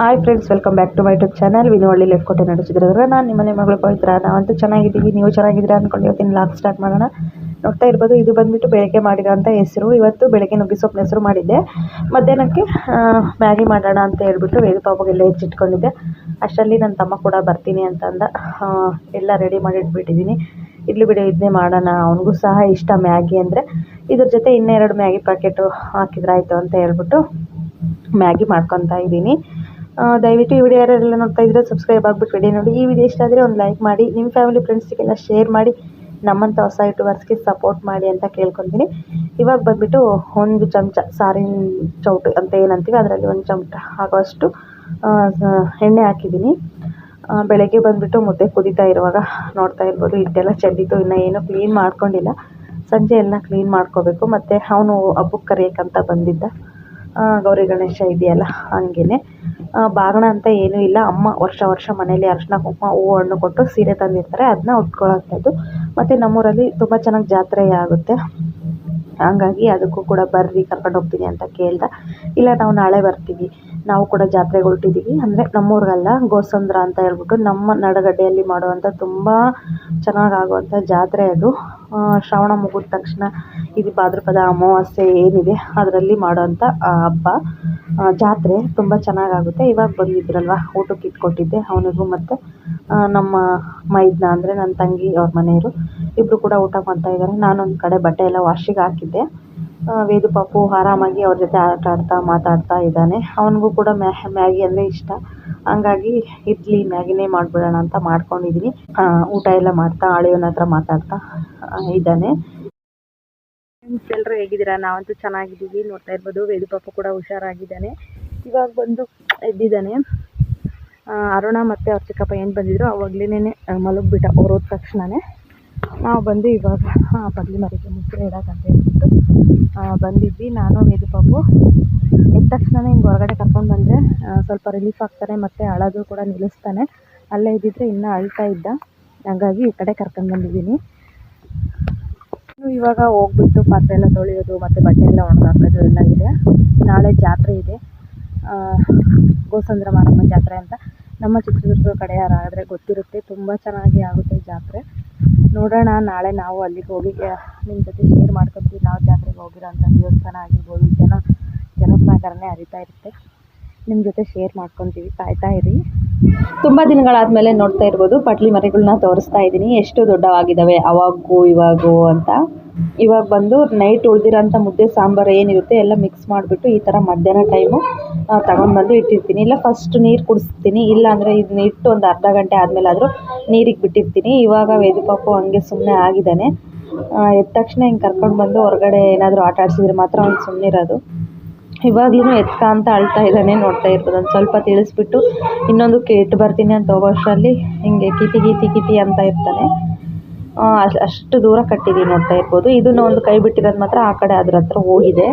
Hi friends welcome back to my YouTube channel ವಿನೋಳ್ಳಿ life ಕೊಟ್ಟೆ ನಡೆಸಿದ್ರೆ ನಾನು ನಿಮ್ಮನೆ ಮಗಳು ಪವಿತ್ರ. ನಾವಂತೂ ಚೆನ್ನಾಗಿದ್ದೀವಿ. ನೀವು ಚೆನ್ನಾಗಿದ್ದೀರಾ ಅಂದ್ಕೊಂಡು ಇವತ್ತಿನ ಲಾಗ್ ಸ್ಟಾರ್ಟ್ ಮಾಡೋಣ. ನೋಡ್ತಾ ಇರ್ಬೋದು, ಇದು ಬಂದ್ಬಿಟ್ಟು ಬೆಳಗ್ಗೆ ಮಾಡಿರೋಂಥ ಹೆಸರು. ಇವತ್ತು ಬೆಳಗ್ಗೆ ನುಗ್ಗಿ ಸೊಪ್ಪಿನ ಹೆಸರು ಮಾಡಿದ್ದೆ. ಮಧ್ಯಾಹ್ನಕ್ಕೆ ಮ್ಯಾಗಿ ಮಾಡೋಣ ಅಂತ ಹೇಳ್ಬಿಟ್ಟು ವೇದ ಪಾಪಗೆಲ್ಲ ಹೆಚ್ಚಿಟ್ಕೊಂಡಿದ್ದೆ ಅಷ್ಟರಲ್ಲಿ ನನ್ನ ತಮ್ಮ ಕೂಡ ಬರ್ತೀನಿ ಅಂತ ಅಂದ. ಎಲ್ಲ ರೆಡಿ ಮಾಡಿ ಇಟ್ಬಿಟ್ಟಿದ್ದೀನಿ. ಇಡ್ಲಿ ಬಿಡಿ ಇದನ್ನೇ ಮಾಡೋಣ. ಅವನಿಗೂ ಸಹ ಇಷ್ಟ ಮ್ಯಾಗಿ ಅಂದರೆ ಇದ್ರ ಜೊತೆ ಇನ್ನೆರಡು ಮ್ಯಾಗಿ ಪ್ಯಾಕೆಟು ಹಾಕಿದ್ರಾಯ್ತು ಅಂತ ಹೇಳ್ಬಿಟ್ಟು ಮ್ಯಾಗಿ ಮಾಡ್ಕೊತಾ ಇದ್ದೀನಿ. ದಯವಿಟ್ಟು ಈ ವಿಡಿಯೋ ಯಾರೆಲ್ಲ ನೋಡ್ತಾ ಇದ್ರೆ ಸಬ್ಸ್ಕ್ರೈಬ್ ಆಗಿಬಿಟ್ಟು ವಿಡಿಯೋ ನೋಡಿ. ಈ ವಿಡಿಯೋ ಇಷ್ಟ ಆದರೆ ಒಂದು ಲೈಕ್ ಮಾಡಿ ನಿಮ್ಮ ಫ್ಯಾಮಿಲಿ ಫ್ರೆಂಡ್ಸ್ಗೆಲ್ಲ ಶೇರ್ ಮಾಡಿ ನಮ್ಮಂಥ ಹೊಸ ಯೂಟ್ಯೂಬರ್ಸ್ಗೆ ಸಪೋರ್ಟ್ ಮಾಡಿ ಅಂತ ಕೇಳ್ಕೊತೀನಿ. ಇವಾಗ ಬಂದುಬಿಟ್ಟು ಒಂದು ಚಮಚ ಸಾರಿನ ಚೌಟು ಅಂತ ಏನಂತೀವಿ ಅದರಲ್ಲಿ ಒಂದು ಚಮಚ ಆಗೋಷ್ಟು ಎಣ್ಣೆ ಹಾಕಿದ್ದೀನಿ. ಬೆಳಗ್ಗೆ ಬಂದುಬಿಟ್ಟು ಮುದ್ದೆ ಕುದಿತಾ ಇರುವಾಗ ನೋಡ್ತಾ ಇರ್ಬೋದು, ಹಿಟ್ಟೆಲ್ಲ ಚೆಲ್ಲಿದ್ದು ಇನ್ನೂ ಏನೂ ಕ್ಲೀನ್ ಮಾಡ್ಕೊಂಡಿಲ್ಲ. ಸಂಜೆ ಎಲ್ಲ ಕ್ಲೀನ್ ಮಾಡ್ಕೋಬೇಕು. ಮತ್ತು ಅವನು ಹಬ್ಬಕ್ಕೆ ಕರೆಯೋಕ್ಕಂತ ಬಂದಿದ್ದ. ಗೌರಿ ಗಣೇಶ ಇದೆಯಲ್ಲ ಹಂಗೇ ಬಾಗಣ ಅಂತ ಏನೂ ಇಲ್ಲ. ಅಮ್ಮ ವರ್ಷ ವರ್ಷ ಮನೇಲಿ ಅರಿಶಿನ, ಕುಂಕುಮ, ಹೂವು, ಹಣ್ಣು ಕೊಟ್ಟು ಸೀರೆ ತಂದಿರ್ತಾರೆ. ಅದನ್ನ ಉಟ್ಕೊಳ್ಳೋಂಥದ್ದು. ಮತ್ತು ನಮ್ಮೂರಲ್ಲಿ ತುಂಬ ಚೆನ್ನಾಗಿ ಜಾತ್ರೆ ಆಗುತ್ತೆ. ಹಂಗಾಗಿ ಅದಕ್ಕೂ ಕೂಡ ಬರ್ರಿ ಕರ್ಕೊಂಡು ಹೋಗ್ತೀನಿ ಅಂತ ಕೇಳ್ದ. ಇಲ್ಲ, ನಾವು ನಾಳೆ ಬರ್ತೀವಿ. ನಾವು ಕೂಡ ಜಾತ್ರೆಗೆ ಹೊರಟಿದ್ದೀವಿ ಅಂದರೆ ನಮ್ಮೂರಿಗಲ್ಲ ಗೋಸಂದ್ರ ಅಂತ ಹೇಳ್ಬಿಟ್ಟು ನಮ್ಮ ನಡಗಡ್ಡೆಯಲ್ಲಿ ಮಾಡುವಂಥ ತುಂಬ ಚೆನ್ನಾಗಾಗುವಂಥ ಜಾತ್ರೆ ಅದು. ಶ್ರಾವಣ ಮುಗಿದ ತಕ್ಷಣ ಇದು ಭಾದ್ರಪದ ಅಮಾವಾಸ್ಯೆ ಏನಿದೆ, ಅದರಲ್ಲಿ ಮಾಡೋವಂಥ ಹಬ್ಬ. ಜಾತ್ರೆ ತುಂಬ ಚೆನ್ನಾಗಾಗುತ್ತೆ. ಇವಾಗ ಬಂದಿದ್ರಲ್ವ, ಊಟಕ್ಕೆ ಇಟ್ಕೊಟ್ಟಿದ್ದೆ ಅವನಿಗೂ ಮತ್ತು ನಮ್ಮ ಮೈದ್ನ ಅಂದರೆ ನನ್ನ ತಂಗಿ ಅವ್ರ ಮನೆಯವರು ಇಬ್ಬರು ಕೂಡ ಊಟ ಮಾಡ್ತಾ ಇದ್ದಾರೆ. ನಾನೊಂದು ಕಡೆ ಬಟ್ಟೆ ಎಲ್ಲ ವಾಶಿಗೆ ಹಾಕಿದ್ದೆ. ವೇದು ಪಾಪು ಆರಾಮಾಗಿ ಅವ್ರ ಜೊತೆ ಆಟ ಆಡ್ತಾ ಮಾತಾಡ್ತಾ ಇದ್ದಾನೆ. ಅವನಿಗೂ ಕೂಡ ಮ್ಯಾ, ಮ್ಯಾಗಿ ಅಂದರೆ ಇಷ್ಟ. ಹಂಗಾಗಿ ಇಡ್ಲಿ, ಮ್ಯಾಗಿನೇ ಮಾಡಿಬಿಡೋಣ ಅಂತ ಮಾಡ್ಕೊಂಡಿದ್ದೀನಿ. ಊಟ ಎಲ್ಲ ಮಾಡ್ತಾ ಅಳಿಯೋನ ಹತ್ರ ಮಾತಾಡ್ತಾ ಇದ್ದಾನೆ. ಫ್ರೆಂಡ್ಸ್ ಎಲ್ಲರೂ ಹೇಗಿದ್ದೀರಾ? ನಾವಂತೂ ಚೆನ್ನಾಗಿದ್ದೀವಿ. ನೋಡ್ತಾ ಇರ್ಬೋದು, ವೇದು ಪಾಪು ಕೂಡ ಹುಷಾರಾಗಿದ್ದಾನೆ. ಇವಾಗ ಬಂದು ಎದ್ದಿದ್ದಾನೆ. ಅರುಣ ಮತ್ತು ಅವ್ರ ಚಿಕ್ಕಪ್ಪ ಏನು ಬಂದಿದ್ರು? ಅವಾಗಲೇ ಮಲಗಿಬಿಟ್ಟ, ಅವ್ರು ಹೋದ ತಕ್ಷಣವೇ ನಾವು ಬಂದು ಇವಾಗ ಪಡ್ಲಿ ಮರಿಗೆ ಇಡಕ್ಕೆ ಅಂತ ಹೇಳ್ಬಿಟ್ಟು ಬಂದಿದ್ವಿ. ನಾನು, ವೇದು ಪಾಪು ಎದ್ದ ತಕ್ಷಣ ಹಿಂಗೆ ಹೊರಗಡೆ ಕರ್ಕೊಂಡು ಬಂದರೆ ಸ್ವಲ್ಪ ರಿಲೀಫ್ ಆಗ್ತಾನೆ ಮತ್ತು ಅಳೋದು ಕೂಡ ನಿಲ್ಲಿಸ್ತಾನೆ. ಅಲ್ಲೇ ಇದ್ದಿದ್ರೆ ಇನ್ನೂ ಅಳ್ತಾ ಇದ್ದ. ಹಾಗಾಗಿ ಈ ಕಡೆ ಕರ್ಕೊಂಡು ಬಂದಿದ್ದೀನಿ. ಇವಾಗ ಹೋಗ್ಬಿಟ್ಟು ಪಾತ್ರೆ ಎಲ್ಲ ತೊಳೆಯೋದು ಮತ್ತು ಬಟ್ಟೆ ಎಲ್ಲ ಒಣಗಾಕೋದು ಎಲ್ಲ ಇದೆ. ನಾಳೆ ಜಾತ್ರೆ ಇದೆ. ಗೋಸಂದ್ರ ಮಾರಮ್ಮ ಜಾತ್ರೆ ಅಂತ. ನಮ್ಮ ಚಿತ್ರದುರ್ಗ ಕಡೆ ಯಾರಾದರೆ ಗೊತ್ತಿರುತ್ತೆ. ತುಂಬ ಚೆನ್ನಾಗಿ ಆಗುತ್ತೆ ಜಾತ್ರೆ. ನೋಡೋಣ, ನಾಳೆ ನಾವು ಅಲ್ಲಿಗೆ ಹೋಗಿ ನಿಮ್ಮ ಜೊತೆ ಶೇರ್ ಮಾಡ್ಕೊತೀವಿ. ನಾವು ಜಾತ್ರೆಗೆ ಹೋಗಿರೋಂಥ ದೇವಸ್ಥಾನ ಆಗಿರ್ಬೋದು, ಜನ ಜನಸಾಗರನೇ ಹರಿತಾ ಇರುತ್ತೆ. ನಿಮ್ಮ ಜೊತೆ ಶೇರ್ ಮಾಡ್ಕೊತೀವಿ. ಕಾಯ್ತಾ ಇರಿ. ತುಂಬ ದಿನಗಳಾದಮೇಲೆ ನೋಡ್ತಾ ಇರ್ಬೋದು. ಪಟ್ಲಿ ಮರಿಗಳನ್ನ ತೋರಿಸ್ತಾ ಇದ್ದೀನಿ. ಎಷ್ಟು ದೊಡ್ಡವಾಗಿದ್ದಾವೆ ಅವಾಗೂ, ಇವಾಗೂ ಅಂತ. ಇವಾಗ ಬಂದು ನೈಟ್ ಉಳ್ದಿರೋಂಥ ಮುದ್ದೆ, ಸಾಂಬಾರು ಏನಿರುತ್ತೆ ಎಲ್ಲ ಮಿಕ್ಸ್ ಮಾಡಿಬಿಟ್ಟು ಈ ಥರ ಮಧ್ಯಾಹ್ನ ಟೈಮು ತಗೊಂಡು ಬಂದು ಇಟ್ಟಿರ್ತೀನಿ. ಇಲ್ಲ ಫಸ್ಟ್ ನೀರು ಕುಡಿಸ್ತೀನಿ. ಇಲ್ಲ ಅಂದರೆ ಇದನ್ನ ಇಟ್ಟು ಒಂದು ಅರ್ಧ ಗಂಟೆ ಆದಮೇಲೆ ಆದರೂ ನೀರಿಗೆ ಬಿಟ್ಟಿರ್ತೀನಿ. ಇವಾಗ ವೇದು ಪಾಪು ಹಂಗೆ ಸುಮ್ಮನೆ ಆಗಿದ್ದಾನೆ. ಎದ್ದ ತಕ್ಷಣ ಹಿಂಗೆ ಕರ್ಕೊಂಡು ಬಂದು ಹೊರಗಡೆ ಏನಾದರೂ ಆಟ ಆಡಿಸಿದ್ರೆ ಮಾತ್ರ ಅವ್ನು ಸುಮ್ಮನಿರೋದು ಇವಾಗ್ಲೂ ಅಂತ ಅಳ್ತಾ ಇದ್ದಾನೆ, ನೋಡ್ತಾ ಇರ್ಬೋದು. ಒಂದು ಸ್ವಲ್ಪ ತಿಳಿಸ್ಬಿಟ್ಟು ಇನ್ನೊಂದಕ್ಕೆ ಇಟ್ಟು ಬರ್ತೀನಿ ಅಂತ ಹೋಗೋ ಅಷ್ಟರಲ್ಲಿ ಹಿಂಗೆ ಕಿತಿ ಕಿತಿ ಕಿತಿ ಅಂತ ಇರ್ತಾನೆ. ಅಷ್ಟು ದೂರ ಕಟ್ಟಿದ್ದೀವಿ ನೋಡ್ತಾ ಇರ್ಬೋದು. ಇದನ್ನ ಒಂದು ಕೈ ಬಿಟ್ಟಿರೋದು ಮಾತ್ರ ಆ ಕಡೆ ಅದ್ರ ಹತ್ರ ಹೋಗಿದೆ.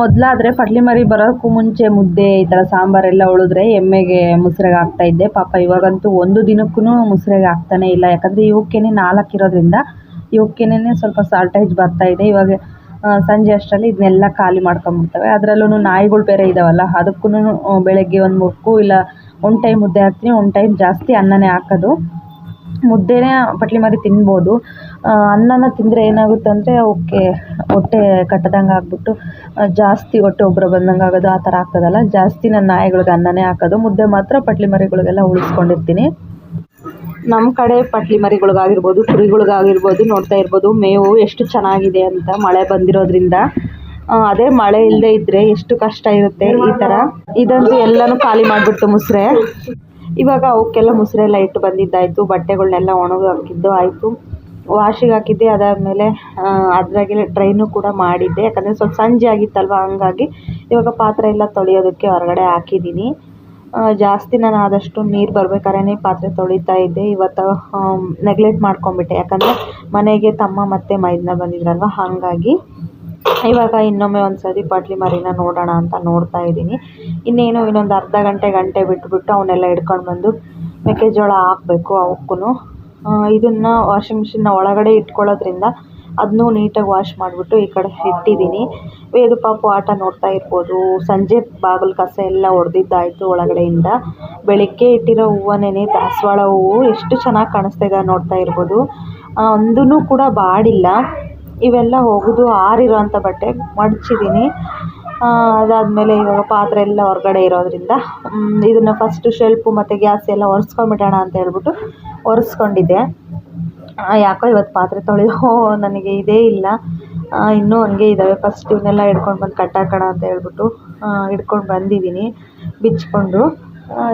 ಮೊದಲಾದರೆ ಪಡ್ಲಿ ಮರಿ ಬರೋಕ್ಕೂ ಮುಂಚೆ ಮುದ್ದೆ, ಈ ಥರ ಸಾಂಬಾರೆಲ್ಲ ಉಳಿದ್ರೆ ಎಮ್ಮೆಗೆ ಮುಸ್ರೆಗೆ ಹಾಕ್ತಾ ಇದ್ದೆ. ಪಾಪ ಇವಾಗಂತೂ ಒಂದು ದಿನಕ್ಕೂ ಮುಸ್ರೆಗೆ ಹಾಕ್ತಾನೆ ಇಲ್ಲ. ಯಾಕಂದರೆ ಇವಕ್ಕೇನೆ ನಾಲ್ಕು ಇರೋದ್ರಿಂದ ಇವಕ್ಕೇನೆ ಸ್ವಲ್ಪ ಸಾಲ್ಟೈಜ್ ಬರ್ತಾ ಇದೆ. ಇವಾಗ ಸಂಜೆ ಅಷ್ಟರಲ್ಲಿ ಇದನ್ನೆಲ್ಲ ಖಾಲಿ ಮಾಡ್ಕೊಂಬಿಡ್ತವೆ. ಅದರಲ್ಲೂ ನಾಯಿಗಳು ಬೇರೆ ಇದಾವಲ್ಲ ಅದಕ್ಕೂ ಬೆಳಗ್ಗೆ ಒಂದು ಮುಕ್ಕು ಇಲ್ಲ ಒನ್ ಟೈಮ್ ಮುದ್ದೆ ಹಾಕ್ತೀನಿ ಒನ್ ಟೈಮ್ ಜಾಸ್ತಿ ಅನ್ನನೇ ಹಾಕೋದು. ಮುದ್ದೆನೇ ಪಟ್ಲಿ ಮಾರಿ ತಿನ್ಬೋದು. ಅನ್ನನ ತಿಂದರೆ ಏನಾಗುತ್ತೆ ಅಂದರೆ ಓಕೆ, ಹೊಟ್ಟೆ ಕಟ್ಟದಂಗೆ ಆಗ್ಬಿಟ್ಟು ಜಾಸ್ತಿ ಹೊಟ್ಟೆ ಒಬ್ಬರು ಬಂದಂಗೆ ಆಗೋದು, ಆ ಥರ ಆಗ್ತದಲ್ಲ. ಜಾಸ್ತಿ ನನ್ನ ನಾಯಿಗಳಿಗೆ ಅನ್ನನೇ ಹಾಕೋದು. ಮುದ್ದೆ ಮಾತ್ರ ಪಟ್ಲಿ ಮರಿಗಳಿಗೆಲ್ಲ ಉಳಿಸ್ಕೊಂಡಿರ್ತೀನಿ. ನಮ್ಮ ಕಡೆ ಪಟ್ಲಿ ಮರಿಗಳಿಗಾಗಿರ್ಬೋದು, ಕುರಿಗಳಿಗಾಗಿರ್ಬೋದು, ನೋಡ್ತಾ ಇರ್ಬೋದು, ಮೇವು ಎಷ್ಟು ಚೆನ್ನಾಗಿದೆ ಅಂತ ಮಳೆ ಬಂದಿರೋದ್ರಿಂದ. ಅದೇ ಮಳೆ ಇಲ್ಲದೆ ಇದ್ದರೆ ಎಷ್ಟು ಕಷ್ಟ ಇರುತ್ತೆ ಈ ಥರ ಇದಂತೂ ಎಲ್ಲನೂ ಖಾಲಿ ಮಾಡಿಬಿಡ್ತು ಮುಸ್ರೆ. ಇವಾಗ ಅವಕ್ಕೆಲ್ಲ ಮುಸ್ರೆ ಎಲ್ಲ ಇಟ್ಟು ಬಂದಿದ್ದಾಯಿತು ಬಟ್ಟೆಗಳನ್ನೆಲ್ಲ ಒಣಗಿ ಹಾಕಿದ್ದು ಆಯಿತು. ವಾಶಿಗೆ ಹಾಕಿದ್ದೆ, ಅದಾದಮೇಲೆ ಅದ್ರಾಗೆ ಡ್ರೈನು ಕೂಡ ಮಾಡಿದ್ದೆ. ಯಾಕಂದರೆ ಸ್ವಲ್ಪ ಸಂಜೆ ಆಗಿತ್ತಲ್ವ, ಹಂಗಾಗಿ ಇವಾಗ ಪಾತ್ರೆ ಎಲ್ಲ ತೊಳೆಯೋದಕ್ಕೆ ಹೊರಗಡೆ ಹಾಕಿದ್ದೀನಿ. ಜಾಸ್ತಿ ನಾನು ಆದಷ್ಟು ನೀರು ಬರ್ಬೇಕಾದ್ರೇ ಪಾತ್ರೆ ತೊಳಿತಾ ಇದ್ದೆ. ಇವತ್ತು ನೆಗ್ಲೆಕ್ಟ್ ಮಾಡ್ಕೊಂಡ್ಬಿಟ್ಟೆ. ಯಾಕಂದರೆ ಮನೆಗೆ ತಮ್ಮ ಮತ್ತು ಮೈದನ ಬಂದಿದ್ರಲ್ವ? ಹಾಗಾಗಿ ಇವಾಗ ಇನ್ನೊಮ್ಮೆ ಒಂದು ಸರಿ ಪಟ್ಲಿ ಮರಿನ ನೋಡೋಣ ಅಂತ ನೋಡ್ತಾ ಇದ್ದೀನಿ. ಇನ್ನೇನು ಇನ್ನೊಂದು ಅರ್ಧ ಗಂಟೆ ಗಂಟೆ ಬಿಟ್ಬಿಟ್ಟು ಅವನ್ನೆಲ್ಲ ಹಿಡ್ಕೊಂಡು ಬಂದು ಮೆಕ್ಕೆಜೋಳ ಹಾಕಬೇಕು ಅವಕ್ಕೂ ಇದನ್ನು ವಾಷಿಂಗ್ ಮಿಷಿನ್ನ ಒಳಗಡೆ ಇಟ್ಕೊಳ್ಳೋದ್ರಿಂದ ಅದನ್ನೂ ನೀಟಾಗಿ ವಾಶ್ ಮಾಡಿಬಿಟ್ಟು ಈ ಕಡೆ ಇಟ್ಟಿದ್ದೀನಿ. ವೇದು ಪಾಪು ಆಟ ನೋಡ್ತಾ ಇರ್ಬೋದು. ಸಂಜೆ ಬಾಗಿಲು ಕಸ ಎಲ್ಲ ಹೊಡೆದಿದ್ದಾಯಿತು ಒಳಗಡೆಯಿಂದ. ಬೆಳಗ್ಗೆ ಇಟ್ಟಿರೋ ಹೂವನೇ ದಾಸವಾಳ ಹೂವು. ಎಷ್ಟು ಚೆನ್ನಾಗಿ ಕಾಣಿಸ್ತಾ ಇದೆ ನೋಡ್ತಾ ಇರ್ಬೋದು. ಒಂದೂ ಕೂಡ ಬಾಡಿಲ್ಲ. ಇವೆಲ್ಲ ಒಗೆದು ಆರಿರೋಂಥ ಬಟ್ಟೆ ಮಡಚಿದ್ದೀನಿ. ಅದಾದಮೇಲೆ ಇವಾಗ ಪಾತ್ರೆ ಎಲ್ಲ ಹೊರಗಡೆ ಇರೋದರಿಂದ ಇದನ್ನು ಫಸ್ಟು ಶೆಲ್ಪು ಮತ್ತು ಗ್ಯಾಸ್ ಎಲ್ಲ ಒರೆಸ್ಕೊಂಬಿಡೋಣ ಅಂತ ಹೇಳ್ಬಿಟ್ಟು ಒರೆಸ್ಕೊಂಡಿದ್ದೆ. ಯಾಕೋ ಇವತ್ತು ಪಾತ್ರೆ ತೊಳೆಯೋ ನನಗೆ ಇದೇ ಇಲ್ಲ. ಇನ್ನೂ ಹಂಗೆ ಇದ್ದಾವೆ ಫಸ್ಟ್ ಇವನ್ನೆಲ್ಲ ಹಿಡ್ಕೊಂಡು ಬಂದು ಕಟ್ಟಾಕೋಣ ಅಂತ ಹೇಳ್ಬಿಟ್ಟು ಹಿಡ್ಕೊಂಡು ಬಂದಿದ್ದೀನಿ ಬಿಚ್ಚಿಕೊಂಡು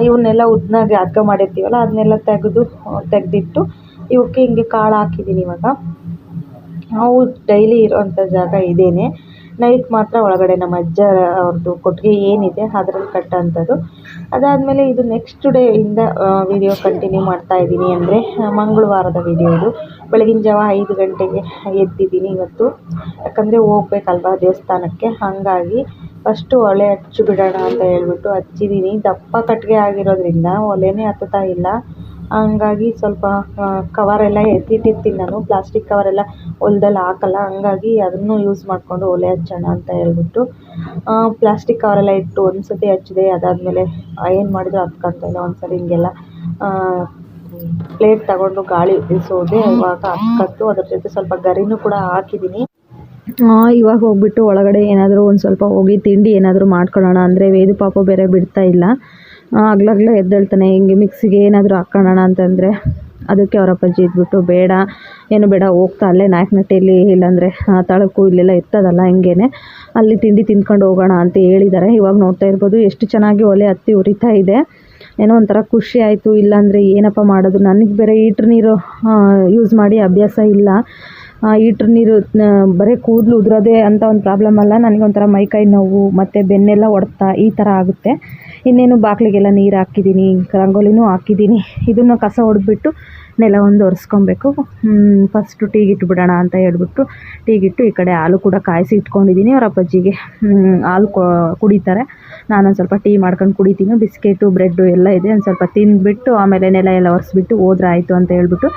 ಇವನ್ನೆಲ್ಲ ಉದ್ದನಾಗೆ ಹಗ್ಗ ಮಾಡಿರ್ತೀವಲ್ಲ, ಅದನ್ನೆಲ್ಲ ತೆಗೆದು, ತೆಗೆದಿಟ್ಟು ಇವಕ್ಕೆ ಹಿಂಗೆ ಕಾಳು ಹಾಕಿದ್ದೀನಿ ಇವಾಗ. ನಾವು ಡೈಲಿ ಇರೋವಂಥ ಜಾಗ ಇದೇನೆ. ನೈಟ್ ಮಾತ್ರ ಒಳಗಡೆ ನಮ್ಮ ಅಜ್ಜ ಅವ್ರದ್ದು ಕೊಟ್ಟಿಗೆ ಏನಿದೆ ಅದ್ರಲ್ಲಿ ಕಟ್ಟೋಂಥದ್ದು ಅದಾದಮೇಲೆ ಇದು ನೆಕ್ಸ್ಟ್ ಡೇ ಇಂದ ವಿಡಿಯೋ ಕಂಟಿನ್ಯೂ ಮಾಡ್ತಾ ಇದ್ದೀನಿ ಅಂದರೆ ಮಂಗಳವಾರದ ವಿಡಿಯೋ ಇದು. ಬೆಳಗಿನ ಜಾವ ಐದು ಗಂಟೆಗೆ ಎದ್ದಿದ್ದೀನಿ ಇವತ್ತು. ಯಾಕಂದರೆ ಹೋಗ್ಬೇಕಲ್ವಾ ದೇವಸ್ಥಾನಕ್ಕೆ. ಹಾಗಾಗಿ ಫಸ್ಟು ಒಲೆ ಹಚ್ಚಿ ಬಿಡೋಣ ಅಂತ ಹೇಳ್ಬಿಟ್ಟು ಹಚ್ಚಿದ್ದೀನಿ. ದಪ್ಪ ಕಟ್ಟಿಗೆ ಆಗಿರೋದ್ರಿಂದ ಒಲೆನೇ ಹತ್ತುತ್ತಾ ಇಲ್ಲ. ಹಂಗಾಗಿ ಸ್ವಲ್ಪ ಕವರೆಲ್ಲ ಎತ್ತಿಟ್ಟಿರ್ತೀನಿ ನಾನು. ಪ್ಲಾಸ್ಟಿಕ್ ಕವರೆಲ್ಲ ಹೊಲ್ದಲ್ಲಿ ಹಾಕಲ್ಲ, ಹಂಗಾಗಿ ಅದನ್ನು ಯೂಸ್ ಮಾಡಿಕೊಂಡು ಒಲೆ ಹಚ್ಚೋಣ ಅಂತ ಹೇಳ್ಬಿಟ್ಟು ಪ್ಲಾಸ್ಟಿಕ್ ಕವರೆಲ್ಲ ಇಟ್ಟು ಒಂದು ಸತಿ ಹಚ್ಚಿದೆ. ಅದಾದಮೇಲೆ ಏನು ಮಾಡಿದ್ರು ಹತ್ಕೊಂತ ಇಲ್ಲ ಒಂದು ಸರಿ ಹಿಂಗೆಲ್ಲ ಪ್ಲೇಟ್ ತಗೊಂಡು ಗಾಳಿ ಬೀಸೋದೆ ಇವಾಗ ಹತ್ಕತ್ತು ಅದ್ರ ಜೊತೆ ಸ್ವಲ್ಪ ಗರಿನೂ ಕೂಡ ಹಾಕಿದ್ದೀನಿ. ಇವಾಗ ಹೋಗ್ಬಿಟ್ಟು ಒಳಗಡೆ ಏನಾದರೂ ಒಂದು ಸ್ವಲ್ಪ ಹೋಗಿ ತಿಂಡಿ ಏನಾದರೂ ಮಾಡ್ಕೊಳ್ಳೋಣ. ಅಂದರೆ ವೇದು ಪಾಪ ಬೇರೆ ಬಿಡ್ತಾ ಇಲ್ಲ. ಹಗ್ಲಗ್ಲ ಎದ್ದೇಳ್ತಾನೆ, ಹಿಂಗೆ ಮಿಕ್ಸಿಗೆ ಏನಾದರೂ ಹಾಕ್ಕೊಳ್ಳೋಣ ಅಂತಂದರೆ ಅದಕ್ಕೆ ಅವರ ಅಪ್ಪಾಜಿ ಇದ್ಬಿಟ್ಟು, ಬೇಡ, ಏನು ಬೇಡ, ಹೋಗ್ತಾ ಅಲ್ಲೇ ನಾಯಕನಹಟ್ಟಿಯಲ್ಲಿ ಇಲ್ಲಾಂದರೆ ತಳಕು ಇಲ್ಲೆಲ್ಲ ಇರ್ತದಲ್ಲ ಹಿಂಗೇನೆ, ಅಲ್ಲಿ ತಿಂಡಿ ತಿಂದ್ಕೊಂಡು ಹೋಗೋಣ ಅಂತ ಹೇಳಿದ್ದಾರೆ ಇವಾಗ ನೋಡ್ತಾ ಇರ್ಬೋದು, ಎಷ್ಟು ಚೆನ್ನಾಗಿ ಒಲೆ ಹತ್ತಿ ಉರಿತಾ ಇದೆ. ಏನೋ ಒಂಥರ ಖುಷಿ ಆಯಿತು, ಇಲ್ಲಾಂದರೆ ಏನಪ್ಪ ಮಾಡೋದು? ನನಗೆ ಬೇರೆ ಹೀಟ್ರ್ ನೀರು ಯೂಸ್ ಮಾಡಿ ಅಭ್ಯಾಸ ಇಲ್ಲ. ಹೀಟ್ರ್ ನೀರು ಬರೀ ಕೂದಲು ಉದುರೋದೇ ಅಂತ ಒಂದು ಪ್ರಾಬ್ಲಮ್ ಅಲ್ಲ. ನನಗೆ ಒಂಥರ ಮೈಕೈ ನೋವು, ಮತ್ತು ಬೆನ್ನೆಲ್ಲ ಒಡ್ತಾ ಈ ಥರ ಆಗುತ್ತೆ. ಇನ್ನೇನು ಬಾಗಿಲಿಗೆಲ್ಲ ನೀರು ಹಾಕಿದ್ದೀನಿ ರಂಗೋಲಿನೂ ಹಾಕಿದ್ದೀನಿ ಇದನ್ನು ಕಸ ಹೊಡೆದ್ಬಿಟ್ಟು ನೆಲ ಒಂದು ಒರೆಸ್ಕೊಬೇಕು. ಫಸ್ಟು ಟೀಗಿಟ್ಟು ಬಿಡೋಣ ಅಂತ ಹೇಳ್ಬಿಟ್ಟು ಟೀಗಿಟ್ಟು ಈ ಕಡೆ ಹಾಲು ಕೂಡ ಕಾಯಿಸಿ ಇಟ್ಕೊಂಡಿದ್ದೀನಿ ಅವ್ರ ಅಪ್ಪಾಜಿಗೆ ಹಾಲು ಕುಡಿತಾರೆ. ನಾನೊಂದು ಸ್ವಲ್ಪ ಟೀ ಮಾಡ್ಕೊಂಡು ಕುಡಿತೀನಿ. ಬಿಸ್ಕೆಟು, ಬ್ರೆಡ್ಡು ಎಲ್ಲ ಇದೆ. ಒಂದು ಸ್ವಲ್ಪ ತಿಂದುಬಿಟ್ಟು ಆಮೇಲೆ ನೆಲ ಎಲ್ಲ ಒರೆಸ್ಬಿಟ್ಟು ಹೋದ್ರೆ ಆಯಿತು ಅಂತ ಹೇಳ್ಬಿಟ್ಟು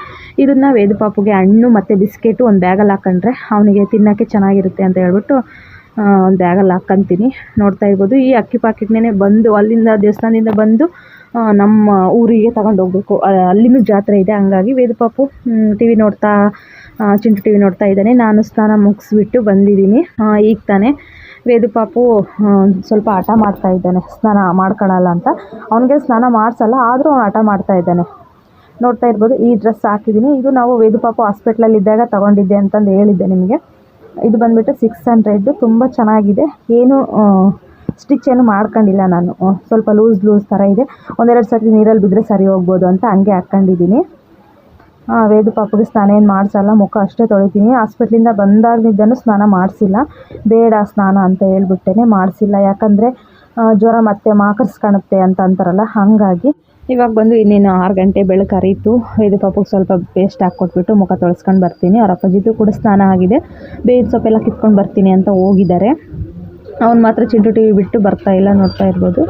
ಇದನ್ನು ವೇದಪಾಪುಗೆ ಹಣ್ಣು ಮತ್ತು ಬಿಸ್ಕೆಟು ಒಂದು ಬ್ಯಾಗಲ್ಲಿ ಹಾಕೊಂಡ್ರೆ ಅವನಿಗೆ ತಿನ್ನೋಕ್ಕೆ ಚೆನ್ನಾಗಿರುತ್ತೆ ಅಂತ ಹೇಳ್ಬಿಟ್ಟು ಬ್ಯಾಗಲ್ಲಿ ಹಾಕ್ಕಂತೀನಿ ನೋಡ್ತಾ ಇರ್ಬೋದು, ಈ ಅಕ್ಕಿ ಪಾಕಿಟ್ನೇ ಬಂದು, ಅಲ್ಲಿಂದ ದೇವಸ್ಥಾನದಿಂದ ಬಂದು ನಮ್ಮ ಊರಿಗೆ ತಗೊಂಡು ಹೋಗ್ಬೇಕು. ಅಲ್ಲಿನೂ ಜಾತ್ರೆ ಇದೆ, ಹಂಗಾಗಿ ವೇದಪಾಪು ಟಿ ವಿ ನೋಡ್ತಾ ಚಿಂಟು ಟಿ ವಿ ನೋಡ್ತಾ ಇದ್ದಾನೆ. ನಾನು ಸ್ನಾನ ಮುಗಿಸ್ಬಿಟ್ಟು ಬಂದಿದ್ದೀನಿ. ಈಗ ತಾನೇ ವೇದಪಾಪು ಸ್ವಲ್ಪ ಹಠ ಮಾಡ್ತಾ ಇದ್ದಾನೆ. ಸ್ನಾನ ಮಾಡ್ಕೊಳಲ್ಲ ಅಂತ. ಅವನಿಗೆ ಸ್ನಾನ ಮಾಡಿಸಲ್ಲ, ಆದರೂ ಅವನು ಹಠ ಮಾಡ್ತಾ ಇದ್ದಾನೆ. ನೋಡ್ತಾ ಇರ್ಬೋದು, ಈ ಡ್ರೆಸ್ ಹಾಕಿದ್ದೀನಿ. ಇದು ನಾವು ವೇದಪಾಪು ಹಾಸ್ಪಿಟ್ಲಲ್ಲಿ ಇದ್ದಾಗ ತೊಗೊಂಡಿದ್ದೆ ಅಂತಂದು ಹೇಳಿದ್ದೆ ನಿಮಗೆ. ಇದು ಬಂದುಬಿಟ್ಟು ಸಿಕ್ಸ್ ಹಂಡ್ರೆಡ್ಡು ತುಂಬ ಚೆನ್ನಾಗಿದೆ. ಏನು ಸ್ಟಿಚ್ ಏನು ಮಾಡ್ಕೊಂಡಿಲ್ಲ ನಾನು. ಸ್ವಲ್ಪ ಲೂಸ್ ಲೂಸ್ ಥರ ಇದೆ. ಒಂದೆರಡು ಸರ್ತಿ ನೀರಲ್ಲಿ ಬಿದ್ದರೆ ಸರಿ ಹೋಗ್ಬೋದು ಅಂತ ಹಂಗೆ ಹಾಕ್ಕೊಂಡಿದ್ದೀನಿ. ವೇದು ಪಾಪಗೆ ಸ್ನಾನ ಏನು ಮಾಡಿಸಲ್ಲ, ಮುಖ ಅಷ್ಟೇ ತೊಳಿತೀನಿ. ಹಾಸ್ಪಿಟ್ಲಿಂದ ಬಂದಾಗಿದ್ದನ್ನು ಸ್ನಾನ ಮಾಡಿಸಿಲ್ಲ. ಬೇಡ ಸ್ನಾನ ಅಂತ ಹೇಳ್ಬಿಟ್ಟೇ ಮಾಡಿಸಿಲ್ಲ. ಯಾಕಂದರೆ ಜ್ವರ ಮತ್ತೆ ಮಾಕರ್ಸ್ಕೊಳುತ್ತೆ ಅಂತ ಅಂತಾರಲ್ಲ, ಹಾಗಾಗಿ ಇವಾಗ ಬಂದು ಇನ್ನೇನು ಆರು ಗಂಟೆ ಬೆಳಕು ಅರಿತು ಇದು ಪಾಪಕ್ಕೆ ಸ್ವಲ್ಪ ಪೇಸ್ಟ್ ಹಾಕ್ಕೊಟ್ಬಿಟ್ಟು ಮುಖ ತೊಳ್ಸ್ಕೊಂಡು ಬರ್ತೀನಿ. ಅವ್ರ ಅಪ್ಪಾಜಿದು ಕೂಡ ಸ್ನಾನ ಆಗಿದೆ. ಬೇವಿನ ಸೊಪ್ಪೆಲ್ಲ ಕಿತ್ಕೊಂಡು ಬರ್ತೀನಿ ಅಂತ ಹೋಗಿದ್ದಾರೆ. ಅವ್ನು ಮಾತ್ರ ಚಿಂಟು ಟಿ ವಿ ಬಿಟ್ಟು ಬರ್ತಾ ಇಲ್ಲ, ನೋಡ್ತಾ ಇರ್ಬೋದು.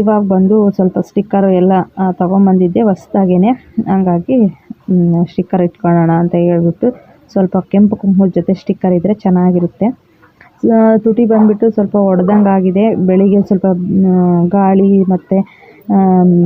ಇವಾಗ ಬಂದು ಸ್ವಲ್ಪ ಸ್ಟಿಕ್ಕರು ಎಲ್ಲ ತೊಗೊಂಬಂದಿದ್ದೆ ಹೊಸ್ದಾಗೇ ಹಂಗಾಗಿ ಸ್ಟಿಕ್ಕರ್ ಇಟ್ಕೊಳ್ಳೋಣ ಅಂತ ಹೇಳ್ಬಿಟ್ಟು ಸ್ವಲ್ಪ ಕೆಂಪು ಕುಂಕುಮದ ಜೊತೆ ಸ್ಟಿಕ್ಕರ್ ಇದ್ದರೆ ಚೆನ್ನಾಗಿರುತ್ತೆ. ತುಟಿ ಬಂದುಬಿಟ್ಟು ಸ್ವಲ್ಪ ಒಡೆದಂಗೆ ಆಗಿದೆ ಬೆಳಿಗ್ಗೆ ಸ್ವಲ್ಪ ಗಾಳಿ ಮತ್ತು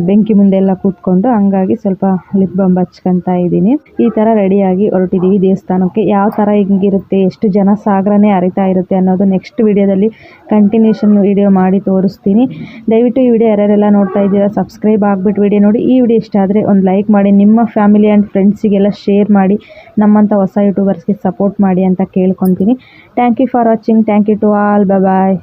ಬೆಂಕಿ ಮುಂದೆ ಎಲ್ಲ ಕೂತ್ಕೊಂಡು ಹಂಗಾಗಿ ಸ್ವಲ್ಪ ಲಿಪ್ ಬಾಮ್ ಹಚ್ಕೊತಾ ಇದ್ದೀನಿ. ಈ ಥರ ರೆಡಿಯಾಗಿ ಹೊರಟಿದ್ದೀವಿ ದೇವಸ್ಥಾನಕ್ಕೆ. ಯಾವ ಥರ ಹಿಂಗಿರುತ್ತೆ, ಎಷ್ಟು ಜನ ಸಾಗರನೇ ಹರಿತಾ ಇರುತ್ತೆ ಅನ್ನೋದು ನೆಕ್ಸ್ಟ್ ವಿಡಿಯೋದಲ್ಲಿ ಕಂಟಿನ್ಯೂಷನ್ ವಿಡಿಯೋ ಮಾಡಿ ತೋರಿಸ್ತೀನಿ. ದಯವಿಟ್ಟು ಈ ವಿಡಿಯೋ ಯಾರ್ಯಾರೆಲ್ಲ ನೋಡ್ತಾ ಇದ್ದೀರಾ ಸಬ್ಸ್ಕ್ರೈಬ್ ಆಗ್ಬಿಟ್ಟು ವಿಡಿಯೋ ನೋಡಿ. ಈ ವಿಡಿಯೋ ಇಷ್ಟ ಆದರೆ ಒಂದು ಲೈಕ್ ಮಾಡಿ, ನಿಮ್ಮ ಫ್ಯಾಮಿಲಿ ಆ್ಯಂಡ್ ಫ್ರೆಂಡ್ಸಿಗೆಲ್ಲ ಶೇರ್ ಮಾಡಿ ನಮ್ಮಂಥ ಹೊಸ ಯೂಟ್ಯೂಬರ್ಸ್ಗೆ ಸಪೋರ್ಟ್ ಮಾಡಿ ಅಂತ ಕೇಳ್ಕೊತೀನಿ. Thank you for watching thank you to all bye